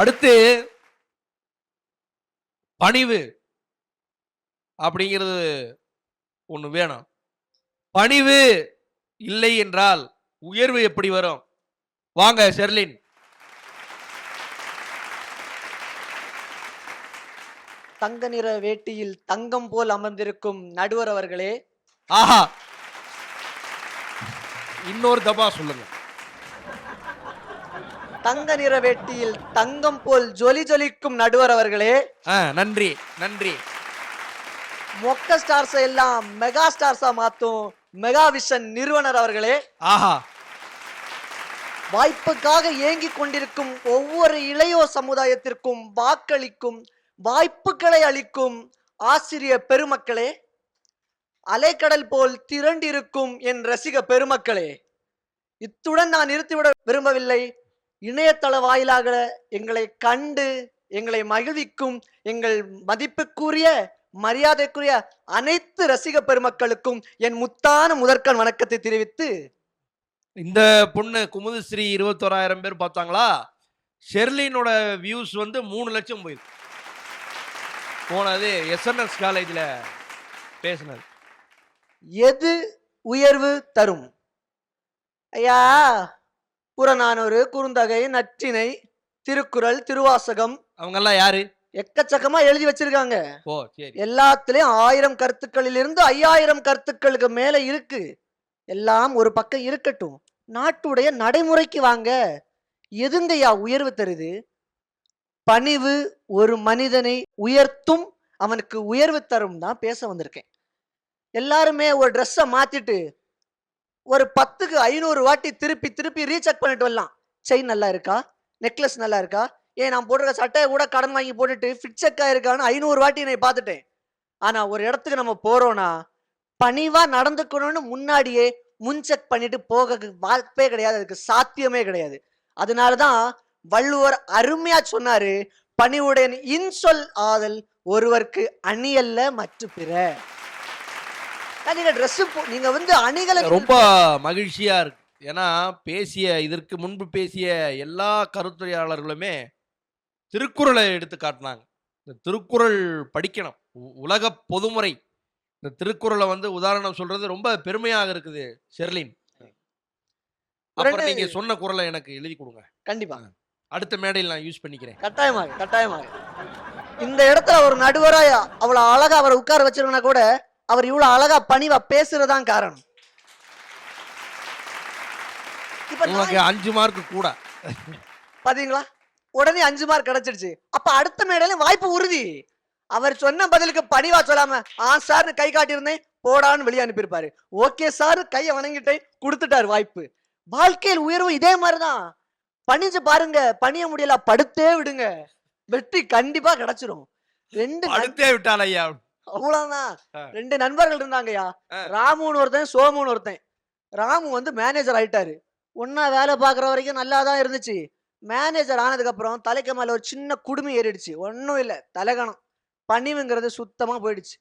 அடுத்து பணிவு அப்படிங்கிறது ஒண்ணு வேணும். பணிவு இல்லை என்றால் உயர்வு எப்படி வரும்? வாங்க ஷெர்லின். தங்க நிற வேட்டியில் தங்கம் போல் அமர்ந்திருக்கும் நடுவர் அவர்களே. ஆஹா. இன்னொரு தபா சொல்லுங்க. தங்க நிற வேட்டியில் தங்கம் போல் ஜொலி ஜொலிக்கும் நடுவர் அவர்களே. நன்றி நன்றி. மொக்க ஸ்டார்ஸ் எல்லாம் மெகா ஸ்டார்ஸா மாத்தும் மெகா விஷன் நிறுவனர் அவர்களே. ஆஹா. வாய்ப்புக்காக ஏங்கிக் கொண்டிருக்கும் ஒவ்வொரு இளையோர் சமுதாயத்திற்கும் வாக்களிக்கும் வாய்ப்புகளை அளிக்கும் ஆசிரிய பெருமக்களே அலைக்கடல் போல் திரண்டிருக்கும் என் ரசிக பெருமக்களே இத்துடன் நான் நிறுத்திவிட விரும்பவில்லை. இணையதள வாயிலாக எங்களை கண்டு எங்களை மகிழ்விக்கும் எங்கள் மதிப்புக்குரிய மரியாதைக்குரிய அனைத்து ரசிக பெருமக்களுக்கும் என் முத்தான முதற்கண் வணக்கத்தை தெரிவித்து இந்த பொண்ணு குமுதஸ்ரீ இருபத்தோராயிரம் பேர் பார்த்தாங்களா? ஷெர்லினோட வியூஸ் வந்து மூணு லட்சம் போயிருக்கு போனது எஸ்என்எஸ் காலேஜில் பேசினது. எது உயர்வு தரும்? ஐயா புறநானூறு குறுந்தகை நற்றிணை திருக்குறள் திருவாசகம். அவங்கெல்லாம் யாரு? எக்கச்சக்கமா எழுதி வச்சிருக்காங்க. ஓ சரி. எல்லாத்துலயும் ஆயிரம் கருத்துக்களிலிருந்து ஐயாயிரம் கருத்துக்களுக்கு மேல இருக்கு. எல்லாம் ஒரு பக்கம் இருக்கட்டும். நாட்டுடைய நடைமுறைக்கு வாங்க. எதுங்கய்யா உயர்வு தருது? பணிவு ஒரு மனிதனை உயர்த்தும் அவனுக்கு உயர்வு தரும் தான் பேச வந்திருக்கேன். எல்லாருமே ஒரு ட்ரெஸ்ஸை மாத்திட்டு ஒரு பத்துக்கு ஐநூறு வாட்டி திருப்பி திருப்பி ரீசெக் பண்ணிட்டு வரலாம். செயின் நல்லா இருக்கா? நெக்லஸ் நல்லா இருக்கா? ஏன் நான் போட்டிருக்க சட்டையை கூட கடன் வாங்கி போட்டுட்டு ஃபிட் ஆயிருக்கான்னு ஐநூறு வாட்டி நான் பார்த்துட்டேன். ஆனா ஒரு இடத்துக்கு நம்ம போகிறோன்னா பணிவா நடந்துக்கணும்னு முன்னாடியே முன் செக் பண்ணிட்டு போக வாய்ப்பே கிடையாது. அதுக்கு சாத்தியமே கிடையாது. அதனாலதான் வள்ளுவர் அருமையா சொன்னாரு பணிவுடன் இன்சொல் ஆதல் ஒருவருக்கு அணியல்ல மற்ற பிற. அஹ் நீங்க Dress போ நீங்க வந்து அணிகளை ரொம்ப மகிழ்ச்சியா இருக்கு. ஏன்னா பேசிய இதற்கு முன்பு பேசிய எல்லா கருத்துரையாளர்களுமே திருக்குறளை எடுத்து காட்டினாங்க. இந்த திருக்குறள் படிக்கணும். உலக பொதுமுறை. இந்த திருக்குறளை வந்து உதாரணம் சொல்றது ரொம்ப பெருமையாக இருக்குது ஷெர்லின் அப்புறம் நீங்க சொன்ன குறளை எனக்கு எழுதி கொடுங்க. கண்டிப்பா. அடுத்த மேடையில் நான் யூஸ் பண்ணிக்கிறேன். கட்டாயமாக கட்டாயமாக. இந்த இடத்துல ஒரு நடுவரா அவ்வளவு அழகா அவரை உட்கார வச்சிருந்தா கூட அவர் இவ்வளவு அழகா பணிவா பேசுறதுதான் காரணம். உங்களுக்கு அஞ்சு மார்க் கூட. பாத்தீங்களா? உடனே அஞ்சு மார்க் கிடைச்சிருச்சு. அப்ப அடுத்த மேடையில வாய்ப்பு உறுதி. அவர் சொன்ன பதிலுக்கு பணிவா சொல்லாம ஆ சார்னு கை காட்டியிருந்தேன் போடான்னு வெளியே அனுப்பியிருப்பாரு. ஓகே சார் கையை வணங்கிட்டேன் கொடுத்துட்டாரு வாய்ப்பு. வாழ்க்கையில் உயர்வு இதே மாதிரிதான். பணிஞ்சு பாருங்க பணிய முடியல படுத்தே விடுங்க. வெற்றி கண்டிப்பா கிடைச்சிரும். ரெண்டு நண்- அடுத்தே விட்டால் ஐயா. அவ்வளவுதான். ரெண்டு நண்பர்கள் இருந்தாங்கய்யா. ராமுன்னு ஒருத்தன் சோமுன்னு ஒருத்தன். ராமு வந்து மேனேஜர் ஆயிட்டாரு. ஒன்னா வேலை பார்க்குற வரைக்கும் நல்லா தான் இருந்துச்சு. மேனேஜர் ஆனதுக்கு அப்புறம் தலைக்கு மேல ஒரு சின்ன குடுமி ஏறிடுச்சு. ஒன்றும் இல்லை. தலைகணம். பணிவுங்கிறது சுத்தமா போயிடுச்சு.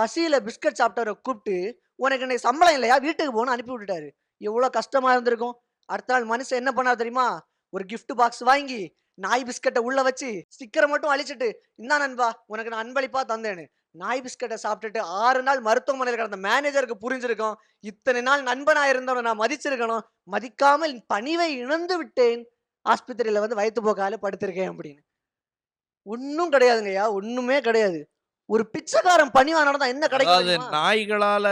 பசியில பிஸ்கட் சாப்பிட்டவரை கூப்பிட்டு உனக்கு இன்னைக்கு சம்பளம் இல்லையா? வீட்டுக்கு போகணும் அனுப்பி விட்டுட்டாரு. எவ்வளோ கஷ்டமா இருந்திருக்கும். அடுத்த நாள் மனுஷன் என்ன பண்ணார் தெரியுமா? ஒரு gift பாக்ஸ் வாங்கி நாய் பிஸ்கட்டை உள்ள வச்சு ஸ்டிக்கரை மட்டும் அழிச்சிட்டு இந்தா நண்பா உனக்கு நான் அன்பளிப்பா தந்தேன்னு. நாய் பிஸ்கட்டை சாப்பிட்டுட்டு ஆறு நாள் மருத்துவமனையில் கிடந்த மேனேஜருக்கு புரிஞ்சிருக்கும். இத்தனை நாள் நண்பனா இருந்தவனை நான் மதிச்சிருக்கணும். மதிக்காமல் பணிவை இழந்து விட்டேன். ஆஸ்பத்திரியில வந்து வயிற்று போக்கால படுத்திருக்கேன் அப்படின்னு. ஒன்றும் கிடையாதுங்கய்யா. ஒண்ணுமே கிடையாது. ஒரு பிச்சைக்காரன் பணிவா நடந்தா என்ன கிடைக்கும்? நாய்களால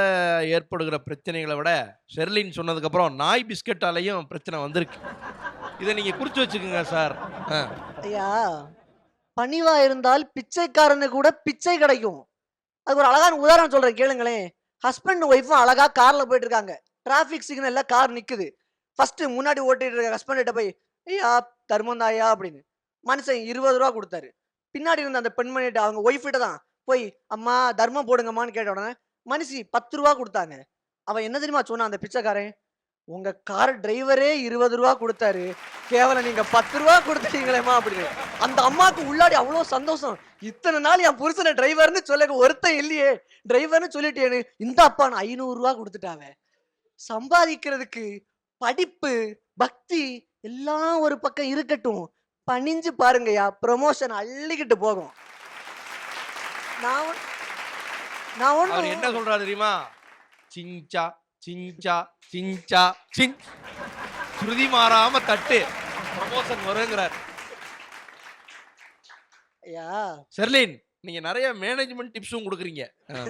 ஏற்படுகிற பிரச்சனைகளை விட ஷெர்லின் சொன்னதுக்கு அப்புறம் நாய் பிஸ்கட்டாலையும் பிரச்சனை வந்திருக்கு. இதை நீங்க குறிச்சு வச்சுக்கோங்க சார். ஐயா பணிவா இருந்தால் பிச்சைக்காரனு கூட பிச்சை கிடைக்கும். அதுக்கு ஒரு அழகான உதாரணம் சொல்கிறேன் கேளுங்களேன். ஹஸ்பண்ட் ஒய்ஃபும் அழகா காரில் போயிட்டு இருக்காங்க. டிராஃபிக் சிக்னலில் கார் நிற்குது ஃபஸ்ட்டு முன்னாடி ஓட்டிட்டு இருக்க ஹஸ்பண்ட்கிட்ட போய் ஐயா தர்மந்தாயா அப்படின்னு. மனுஷன் இருபது ரூபா கொடுத்தாரு. பின்னாடி இருந்த அந்த பெண்மணிகிட்ட அவங்க ஒய்ஃபிட்ட தான் போய் அம்மா தர்மம் போடுங்கம்மான்னு கேட்ட உடனே மனுஷி பத்து ரூபா கொடுத்தாங்க. அவன் என்ன தெரியுமா சொன்னான் அந்த பிச்சைக்காரன்? உங்க கார் டிரைவரே இருபது ரூபா கொடுத்தாரு. கேவலம் நீங்க பத்து ரூபா கொடுத்துட்டீங்களேம்மா அப்படின்னு. அந்த அம்மாவுக்கு உள்ளாடி அவ்வளோ சந்தோஷம். இத்தனை நாள் என் புருஷனை டிரைவர்னு சொல்ல ஒருத்தன் இல்லையே. டிரைவர்னு சொல்லிட்டேன்னு இந்த அப்பா நான் ஐநூறு ரூபா கொடுத்துட்டாவ. சம்பாதிக்கிறதுக்கு படிப்பு பக்தி எல்லாம் ஒரு பக்கம் இருக்கட்டும். பணிஞ்சு பாருங்கய்யா ப்ரொமோஷன் அள்ளிக்கிட்டு போகும். நான் நான் ஒண்ணு என்ன சொல்றாரு தெரியுமா? சிஞ்சா சிஞ்சா சிஞ்சா சிங். ஸ்ருதி மாறாம தட்டு. ப்ரமோஷன் வருங்கிறார். ஐயா. செர்லின் நீங்க நிறைய மேனேஜ்மெண்ட் டிப்ஸும் கொடுக்குறீங்க. ஆ.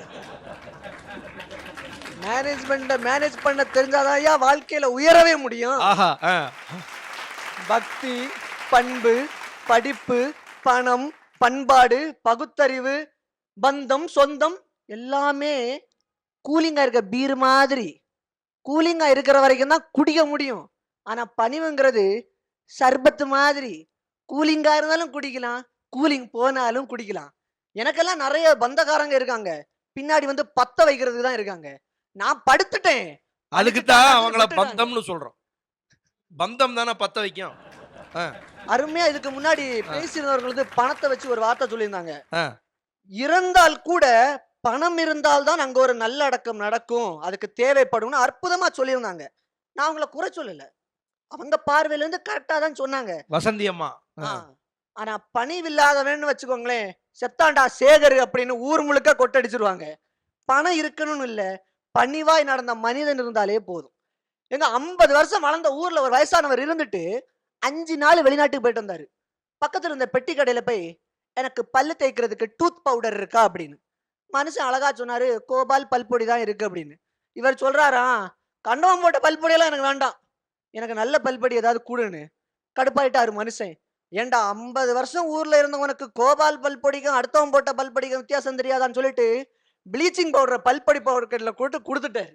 மேனேஜ்மெண்ட மேனேஜ் பண்ண தெரிஞ்சாதான் ஐயா வாழ்க்கையில உயரவே முடியும். ஆஹா ஆ. பக்தி பண்பு படிப்பு பணம் பண்பாடு பகுத்தறிவு பந்தம் சொந்தம் எல்லாமே கூலிங்கா இருக்க பீர் மாதிரி. கூலிங்கா இருக்கிற வரைக்கும் தான் குடிக்க முடியும். ஆனா பணிவுங்கிறது சர்பத்து மாதிரி. கூலிங்கா இருந்தாலும் குடிக்கலாம். கூலிங் போனாலும் குடிக்கலாம். எனக்கெல்லாம் நிறைய பந்தக்காரங்க இருக்காங்க. பின்னாடி வந்து பத்த வைக்கிறதுக்கு தான் இருக்காங்க. நான் படுத்துட்டேன். அதுக்கு தான் படுத்துட்டாங்க, அவங்கள. பந்தம்னு சொல்றோம். பந்தம் தானே பத்த வைக்கும். அருமையா இதுக்கு முன்னாடி பேசியிருந்தவர்களுக்கு பணத்தை வச்சு ஒரு வார்த்தை சொல்லியிருந்தாங்க. இறந்தால் கூட பணம் இருந்தால் தான் அங்க ஒரு நல்லடக்கம் நடக்கும். அதுக்கு தேவைப்படும்னு அற்புதமா சொல்லியிருந்தாங்க. நான் அவங்கள குறை சொல்லல. அவங்க பார்வையில இருந்து கரெக்டா தான் சொன்னாங்க. வசந்தி அம்மா. ஆனா பணிவில்லாதவன்னு வச்சுக்கோங்களேன் செத்தாண்டா சேகர் அப்படின்னு ஊர் முழுக்க கொட்டடிச்சிருவாங்க. பணம் இருக்கணும்னு இல்ல பணிவாய் நடந்த மனிதன் இருந்தாலே போதும். எங்க ஐம்பது வருஷம் வளர்ந்த ஊர்ல ஒரு வயசானவர் இருந்துட்டு அஞ்சு நாள் வெளிநாட்டுக்கு போயிட்டு வந்தாரு. பக்கத்துல இருந்த பெட்டி கடையில போய் எனக்கு பல்லு தேய்க்கிறதுக்கு டூத் பவுடர் இருக்கா? அப்படின்னு. மனுஷன் அழகா சொன்னாரு கோபால் பல்பொடி தான் இருக்கு அப்படின்னு. இவர் சொல்றாராம் கண்டவம் போட்ட பல்பொடியெல்லாம் எனக்கு வேண்டாம். எனக்கு நல்ல பல்பொடி ஏதாவது கூடுன்னு. கடுப்பாயிட்டாரு மனுஷன். ஏன்டா ஐம்பது வருஷம் ஊர்ல இருந்தவனுக்கு கோபால் பல்பொடிக்கும் அடுத்தவன் போட்ட பல்பொடிக்கும் வித்தியாசம் தெரியாதான்னு சொல்லிட்டு ப்ளீச்சிங் பவுடரை பல்பொடி பவுடர்கிட்ட கூட்டு கொடுத்துட்டாரு.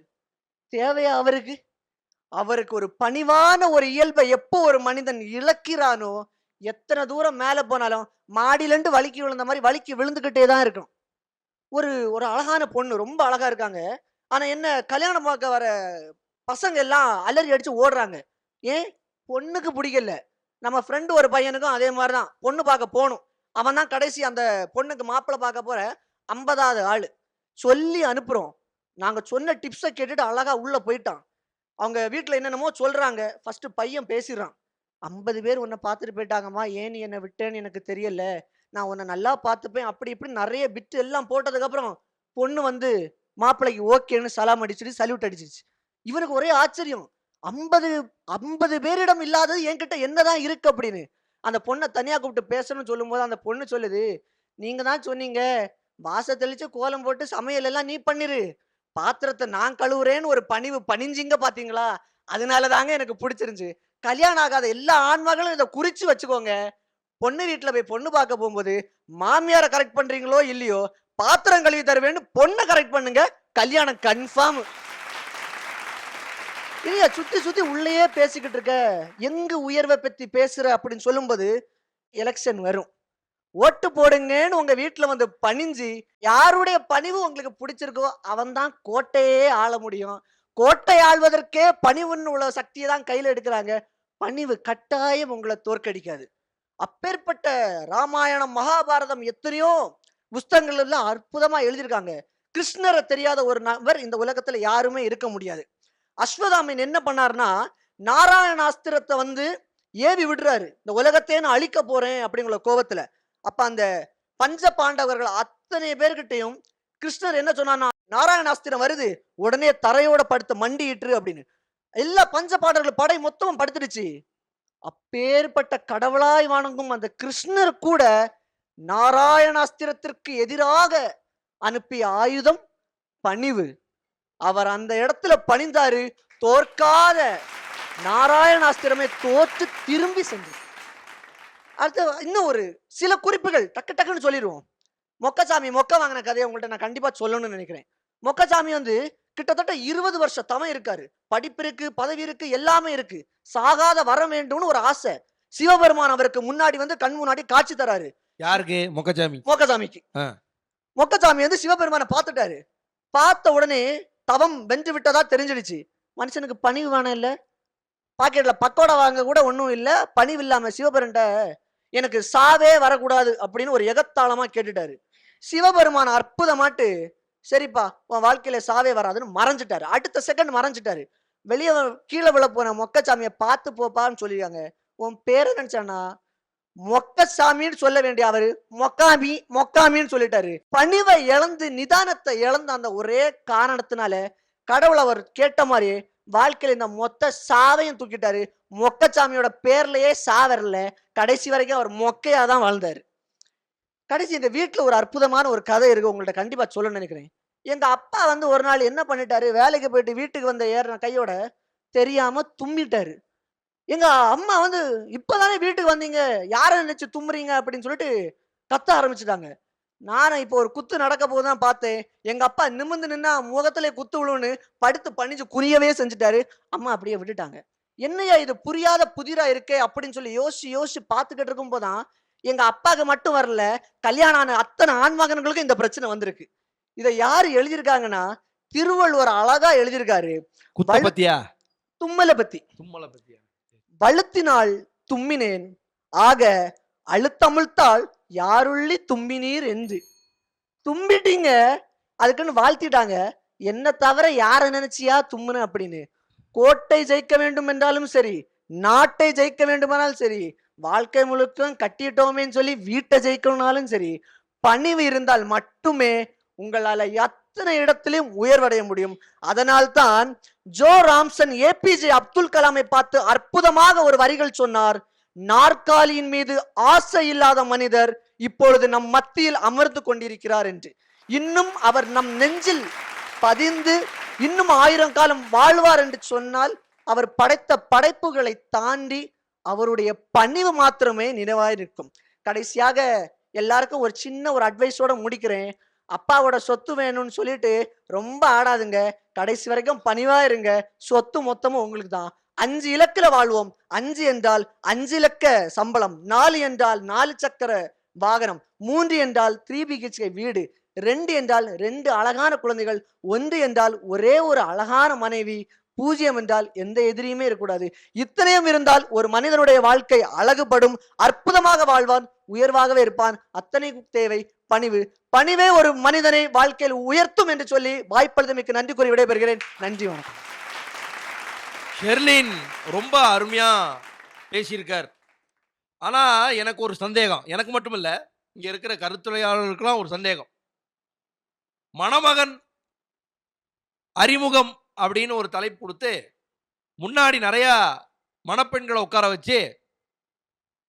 தேவையா அவருக்கு? அவருக்கு ஒரு பணிவான ஒரு இயல்பை எப்போ ஒரு மனிதன் இழக்கிறானோ எத்தனை தூரம் மேலே போனாலும் மாடியிலேருந்து வலிக்கி விழுந்த மாதிரி வலிக்கி விழுந்துக்கிட்டே தான் இருக்கும் ஒரு ஒரு அழகான பொண்ணு ரொம்ப அழகா இருக்காங்க. ஆனா என்ன கல்யாணம் பார்க்க வர பசங்க எல்லாம் அலறி அடிச்சு ஓடுறாங்க. ஏன்? பொண்ணுக்கு பிடிக்கல. நம்ம ஃப்ரெண்டு ஒரு பையனுக்கும் அதே மாதிரி தான் பொண்ணு பார்க்க போகணும் அவன் தான் கடைசி அந்த பொண்ணுக்கு மாப்பிள்ளை பார்க்க போற ஐம்பதாவது ஆள். சொல்லி அனுப்புகிறோம் நாங்கள் சொன்ன டிப்ஸை கேட்டுட்டு அழகாக உள்ளே போயிட்டான். அவங்க வீட்டில் என்னென்னமோ சொல்கிறாங்க ஃபஸ்ட்டு பையன் பேசிடுறான். ஐம்பது பேர் உன்னை பார்த்துட்டு போயிட்டாங்கம்மா. ஏன் நீ என்னை விட்டேன்னு எனக்கு தெரியல. நான் உன்னை நல்லா பார்த்துப்பேன். அப்படி இப்படி நிறைய பிட்டு எல்லாம் போட்டதுக்கப்புறம் பொண்ணு வந்து மாப்பிள்ளைக்கு ஓகேன்னு சலாம் அடிச்சிட்டு சல்யூட் அடிச்சிருச்சு. இவனுக்கு ஒரே ஆச்சரியம். ஐம்பது ஐம்பது பேரிடம் இல்லாதது என்கிட்ட என்னதான் இருக்கு அப்படின்னு. அந்த பொண்ணை தனியாக கூப்பிட்டு பேசணும்னு சொல்லும்போது அந்த பொண்ணு சொல்லுது நீங்க தான் சொன்னீங்க வாச தெளித்து கோலம் போட்டு சமையல் எல்லாம் நீ பண்ணிரு. பாத்திரத்தை நான் கழுவுறேன்னு ஒரு பணிவு பணிஞ்சிங்க பார்த்தீங்களா அதனால தாங்க எனக்கு பிடிச்சிருந்துச்சு. கல்யாணம் ஆகாத எல்லா ஆண்மகளும் இதை குறித்து வச்சுக்கோங்க. பொண்ணு வீட்டில் போய் பொண்ணு பார்க்க போகும்போது மாமியாரை கரெக்ட் பண்றீங்களோ இல்லையோ பாத்திரம் கழுவி தருவேன்னு பொண்ணை கரெக்ட் பண்ணுங்க. கல்யாணம் கன்ஃபார்ம் இல்லையா சுத்தி சுத்தி உள்ளேயே பேசிக்கிட்டு இருக்க. எங்க உயர்வை பத்தி பேசுற அப்படின்னு சொல்லும்போது எலெக்ஷன் வரும். ஓட்டு போடுங்கன்னு உங்க வீட்டுல வந்து பணிஞ்சு யாருடைய பணிவு உங்களுக்கு பிடிச்சிருக்கோ அவன் தான் கோட்டையே ஆள முடியும். கோட்டை ஆள்வதற்கே பணிவுன்னு உள்ள சக்தியை தான் கையில எடுக்கிறாங்க. பணிவு கட்டாயம் உங்களை தோற்கடிக்காது. அப்பேற்பட்ட ராமாயணம் மகாபாரதம் எத்தனையோ புஸ்தகங்கள் எல்லாம் அற்புதமா எழுதியிருக்காங்க. கிருஷ்ணரை தெரியாத ஒரு நபர் இந்த உலகத்துல யாருமே இருக்க முடியாது. அஸ்வதாமன் என்ன பண்ணார்னா நாராயணாஸ்திரத்தை வந்து ஏவி விடுறாரு. இந்த உலகத்தையே நான் அழிக்க போறேன் அப்படிங்கிற கோபத்துல. அப்ப அந்த பஞ்ச பாண்டவர்கள் அத்தனை பேர்கிட்டையும் கிருஷ்ணர் என்ன சொன்னார்னா நாராயணாஸ்திரம் வருது. உடனே தரையோட படுத்து மண்டியிட்டு அப்படின்னு. எல்லா பஞ்ச பாண்டவர்கள் படை மொத்தமும் படுத்துடுச்சு. அப்பேற்பட்ட கடவுளாய் வணங்கும் அந்த கிருஷ்ணர் கூட நாராயணாஸ்திரத்திற்கு எதிராக அனுப்பிய ஆயுதம் பணிவு. அவர் அந்த இடத்துல பணிந்தாரு தோற்காத நாராயணாஸ்திரமே தோற்று திரும்பி சென்றது. அடுத்து இன்னும் ஒரு சில குறிப்புகள் டக்கு டக்குன்னு சொல்லிடுவோம். மொக்கசாமி மொக்க வாங்கின கதையை உங்கள்கிட்ட நான் கண்டிப்பாக சொல்லணும்னு நினைக்கிறேன். மொக்கசாமி வந்து கிட்டத்தட்ட இருபது வருஷம் தவம் இருக்காரு. படிப்பு இருக்கு பதவி இருக்கு எல்லாமே இருக்கு. சாகாத வர வேண்டும்னு ஒரு ஆசை. சிவபெருமான் அவருக்கு முன்னாடி வந்து கண் முன்னாடி காட்சி தராரு. யாருக்கு? மொக்கச்சாமி. மொக்கசாமிக்கு. மொக்கசாமி வந்து சிவபெருமானை பார்த்துட்டாரு. பார்த்த உடனே தவம் வென்று விட்டதா தெரிஞ்சிடுச்சு. மனுஷனுக்கு பணிவு வேணும் இல்ல. பாக்கெட்ல பக்கோடா வாங்க கூட ஒன்றும் இல்ல. பணிவு இல்லாம சிவபெருண்ட எனக்கு சாவே வரக்கூடாது அப்படின்னு ஒரு எகத்தாளமா கேட்டுட்டாரு. சிவபெருமான் அற்புதமாட்டு சரிப்பா உன் வாழ்க்கையில சாவே வராதுன்னு மறைஞ்சிட்டாரு அடுத்த செகண்ட் மறைஞ்சிட்டாரு வெளியே கீழே விழ போன மொக்கச்சாமியை பார்த்து போப்பான்னு சொல்லியிருக்காங்க. உன் பேரை நினைச்சானா? மொக்கசாமின்னு சொல்ல வேண்டிய அவரு. மொக்காமி மொக்காமின்னு சொல்லிட்டாரு. பணிவை இழந்து நிதானத்தை இழந்த அந்த ஒரே காரணத்தினால கடவுள் அவர் கேட்ட மாதிரி வாழ்க்கையில இந்த மொத்த சாவையும் தூக்கிட்டாரு. மொக்கசாமியோட பேர்லயே சாவரல. கடைசி வரைக்கும் அவர் மொக்கையா தான் வாழ்ந்தாரு. கடைசி இந்த வீட்டில் ஒரு அற்புதமான ஒரு கதை இருக்கு உங்கள்ட்ட கண்டிப்பா சொல்ல நினைக்கிறேன். எங்க அப்பா வந்து ஒரு நாள் என்ன பண்ணிட்டாரு? வேலைக்கு போயிட்டு வீட்டுக்கு வந்த ஏறின கையோட தெரியாம தும்மிட்டாரு எங்க அம்மா வந்து இப்பதானே வீட்டுக்கு வந்தீங்க? யாரை நினைச்சு தும்புறீங்க? அப்படின்னு சொல்லிட்டு கத்த ஆரம்பிச்சிட்டாங்க. நானும் இப்போ ஒரு குத்து நடக்க போதுதான் பார்த்தேன். எங்க அப்பா நிமிர்ந்து நின்னா முகத்திலே குத்து விழுன்னு படுத்து பணிஞ்சு குறியவே செஞ்சுட்டாரு. அம்மா அப்படியே விட்டுட்டாங்க. என்னையா இது? புரியாத புதிரா இருக்கே அப்படின்னு சொல்லி யோசிச்சு யோசிச்சு பார்த்துக்கிட்டு இருக்கும் போதான் எங்க அப்பாவுக்கு மட்டும் வரல கல்யாணம் ஆன அத்தனை ஆண்மகன்களுக்கும் இந்த பிரச்சனை வந்திருக்கு. இதை யாரு எழுதியிருக்காங்கன்னா திருவள்ளுவர் அழகா எழுதியிருக்காரு. பத்தியா? தும்மலை பத்தி. தும்மலை பத்தியா? வழுத்தினால் தும்மினேன். ஆக அழுத்தமிழ்த்தால் யாருள்ளி தும்பினீர் என்று. தும்பிட்டீங்க அதுக்குன்னு வாழ்த்திட்டாங்க. என்ன தவிர யாரை நினைச்சியா தும்முன அப்படின்னு? கோட்டை ஜெயிக்க வேண்டும் என்றாலும் சரி நாட்டை ஜெயிக்க வேண்டுமானாலும் சரி வாழ்க்கை முழுக்கும் கட்டிட்டோமேன்னு சொல்லி வீட்டை ஜெயிக்கணும்னாலும் சரி பணிவு இருந்தால் மட்டுமே உங்களால எத்தனை இடத்திலையும் உயர்வடைய முடியும். அதனால்தான் ஜோ ராம்சன் ஏபிஜே அப்துல் கலாமை பார்த்து அற்புதமாக ஒரு வரிகள் சொன்னார். நாற்காலியின் மீது ஆசை இல்லாத மனிதர் இப்பொழுது நம் மத்தியில் அமர்ந்து கொண்டிருக்கிறார் என்று. இன்னும் அவர் நம் நெஞ்சில் பதிந்து இன்னும் ஆயிரம் காலம் வாழ்வார் என்று சொன்னால் அவர் படைத்த படைப்புகளை தாண்டி அவருடைய பணிவு மாத்திரமே நினைவாயிருக்கும் கடைசியாக எல்லாருக்கும் ஒரு சின்ன ஒரு அட்வைஸோட முடிக்கிறேன். அப்பாவோட சொத்து வேணும்னு சொல்லிட்டு ரொம்ப ஆடாதுங்க. கடைசி வரைக்கும் பணிவா இருங்க. சொத்து மொத்தமும் உங்களுக்கு தான். அஞ்சு இலக்கில் வாழ்வோம். அஞ்சு என்றால் அஞ்சு இலக்க சம்பளம். நாலு என்றால் நாலு சக்கர வாகனம். மூன்று என்றால் த்ரீ பிஹெச்கே வீடு. ரெண்டு என்றால் ரெண்டு அழகான குழந்தைகள். ஒன்று என்றால் ஒரே ஒரு அழகான மனைவி. பூஜ்ஜியம் என்றால் எந்த எதிரியுமே இருக்கக்கூடாது. இத்தனையும் இருந்தால் ஒரு மனிதனுடைய வாழ்க்கை அழகுபடும் அற்புதமாக வாழ்வான் உயர்வாகவே இருப்பான். அத்தனை தேவை பணிவு. பணிவே ஒரு மனிதனை வாழ்க்கையில் உயர்த்தும் என்று சொல்லி வாய்ப்பளித்தமைக்கு நன்றி கூறி விடைபெறுகிறேன். நன்றி வணக்கம். ஷெர்லின் ரொம்ப அருமையா பேசியிருக்கார். ஆனா எனக்கு ஒரு சந்தேகம். எனக்கு மட்டும் இல்லை இங்க இருக்கிற கருத்துரையாளர்களுக்கெல்லாம் ஒரு சந்தேகம். மணமகன் அறிமுகம் அப்படின்னு ஒரு தலைப்பு கொடுத்து முன்னாடி நிறையா மணப்பெண்களை உட்கார வச்சு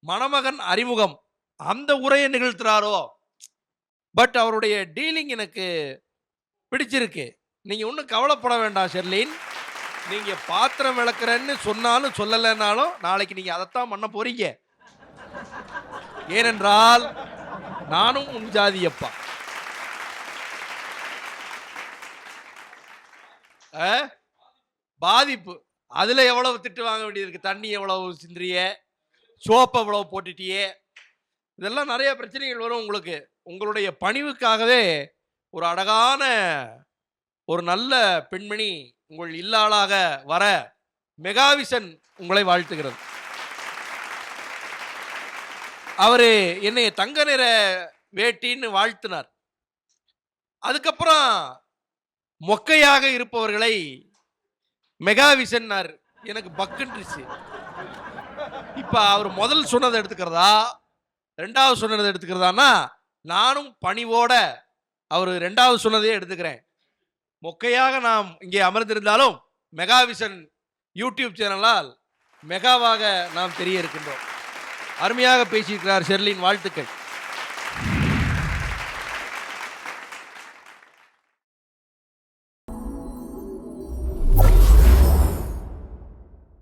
மணமகன் அறிமுகம் அந்த உரையை நிகழ்த்துறாரோ? பட் அவருடைய டீலிங் எனக்கு பிடிச்சிருக்கு. நீங்கள் ஒன்றும் கவலைப்பட வேண்டாம் ஷெர்லின். நீங்கள் பாத்திரம் விளக்குறேன்னு சொன்னாலும் சொல்லலைன்னாலும் நாளைக்கு நீங்கள் அதைத்தான் பண்ண போறீங்க. ஏனென்றால் நானும் உன் ஜாதியப்பா பாதிப்பு. அதுல எவ்வளவு திட்டு வாங்க வேண்டியது தண்ணி எவ்வளவு சிந்திரிய? சோப்பு எவ்வளவு போட்டுட்டியே? இதெல்லாம் நிறைய பிரச்சனைகள் வரும் உங்களுக்கு. உங்களுடைய பணிவுக்காகவே ஒரு அழகான ஒரு நல்ல பெண்மணி உங்கள் இல்லாளாக வர மெகாவிசன் உங்களை வாழ்த்துகிறது. அவர் என்னை தங்க நிற வேட்டின்னு வாழ்த்தினார். அதுக்கப்புறம் மொக்கையாக இருப்பவர்களை மெகாவிசன்னார் எனக்கு பக்குன்றுச்சு. இப்ப அவர் முதல் சொன்னதை எடுத்துக்கிறதா? ரெண்டாவது சொன்னதை எடுத்துக்கிறதானா நானும் பணிவோட அவர் ரெண்டாவது சொன்னதையே எடுத்துக்கிறேன். மொக்கையாக நாம் இங்கே அமர்ந்திருந்தாலும் மெகாவிசன் யூடியூப் சேனலால் மெகாவாக நாம் தெரிய இருக்கின்றோம் அருமையாக பேசியிருக்கிறார் ஷெர்லின் வாழ்த்துக்கள்.